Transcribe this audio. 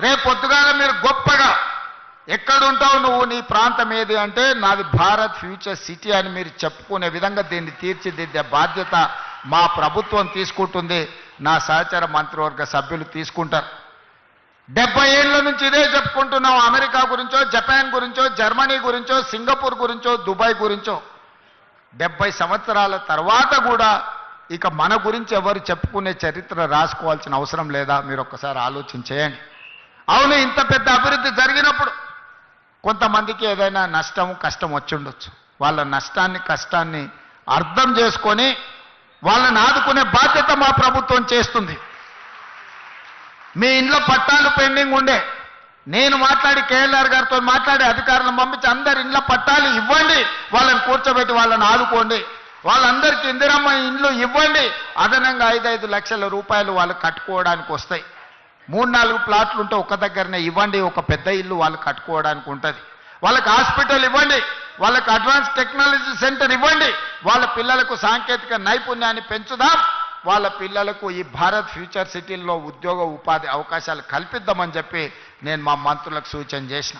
రేపు పొద్దుగాల మీరు గొప్పగా ఎక్కడుంటావు నువ్వు నీ ప్రాంతం ఏది అంటే నాది భారత్ ఫ్యూచర్ సిటీ అని మీరు చెప్పుకునే విధంగా దీన్ని తీర్చిదిద్దే బాధ్యత మా ప్రభుత్వం తీసుకుంటుంది. నా సహచర మంత్రివర్గ సభ్యులు తీసుకుంటారు. డెబ్బై ఏళ్ళ నుంచి ఇదే చెప్పుకుంటున్నాం. అమెరికా గురించో జపాన్ గురించో జర్మనీ గురించో సింగపూర్ గురించో దుబాయ్ గురించో. డెబ్బై సంవత్సరాల తర్వాత కూడా ఇక మన గురించి ఎవరు చెప్పుకునే చరిత్ర రాసుకోవాల్సిన అవసరం లేదా? మీరు ఒక్కసారి ఆలోచన చేయండి. అవును ఇంత పెద్ద అభివృద్ధి జరిగినప్పుడు కొంతమందికి ఏదైనా నష్టం కష్టం వచ్చిండొచ్చు వాళ్ళ నష్టాన్ని కష్టాన్ని అర్థం చేసుకొని వాళ్ళని ఆదుకునే బాధ్యత మా ప్రభుత్వం చేస్తుంది. మీ ఇంట్లో పట్టాలు పెండింగ్ ఉండే నేను మాట్లాడి కేఎల్ఆర్ గారితో మాట్లాడి అధికారులను పంపించి అందరి ఇంట్లో పట్టాలు ఇవ్వండి వాళ్ళని కూర్చోబెట్టి వాళ్ళని ఆదుకోండి. వాళ్ళందరికీ ఇందిరమ్మ ఇండ్లు ఇవ్వండి అదనంగా ఐదు ఐదు లక్షల రూపాయలు వాళ్ళు కట్టుకోవడానికి వస్తాయి. మూడు నాలుగు ప్లాట్లు ఉంటే ఒక దగ్గరనే ఇవ్వండి ఒక పెద్ద ఇల్లు వాళ్ళు కట్టుకోవడానికి ఉంటుంది. వాళ్ళకి హాస్పిటల్ ఇవ్వండి వాళ్ళకి అడ్వాన్స్ టెక్నాలజీ సెంటర్ ఇవ్వండి వాళ్ళ పిల్లలకు సాంకేతిక నైపుణ్యాన్ని పెంచుదాం వాళ్ళ పిల్లలకు ఈ భారత్ ఫ్యూచర్ సిటీల్లో ఉద్యోగ ఉపాధి అవకాశాలు కల్పిద్దామని చెప్పి నేను మా మంత్రులకు సూచన చేసిన.